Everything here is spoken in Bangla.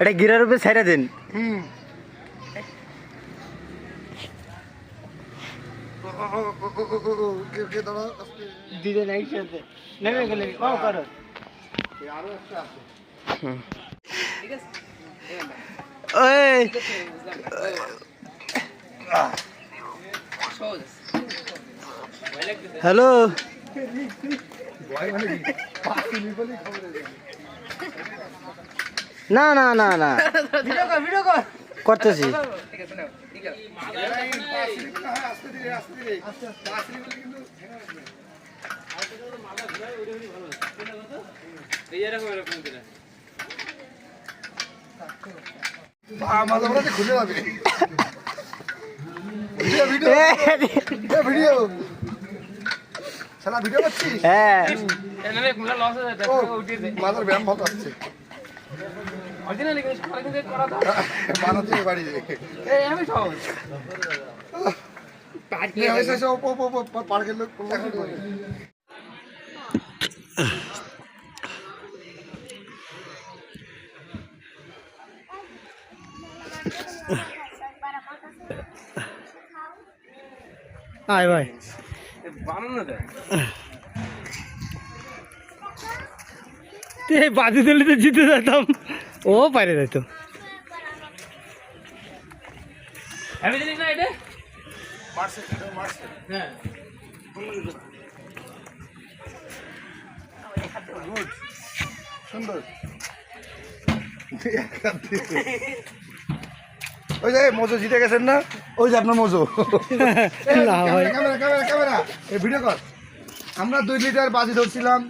এটা গিরার উপরে ছাইড়া দিন। হ্যালো। না না না না। ভিডিও কর ভিডিও কর। করতেছি। হ্যাঁ, খুলে যাবে। ভিডিও ভিডিও করছিস? হ্যাঁ। মাথার ব্যায়াম ভালো আসছে বানাতে বাড়ি যাবে নে, এই বাদি দিলে তো জিতে যেতাম। ও পারে যেত সুন্দর। ওই যে মজো জিতে গেছেন না? ওই যে আপনার মজো। না ভাই। ক্যামেরা ক্যামেরা ক্যামেরা এই ভিডিও কর। আমরা দুই লিটার বাজি ধরছিলাম।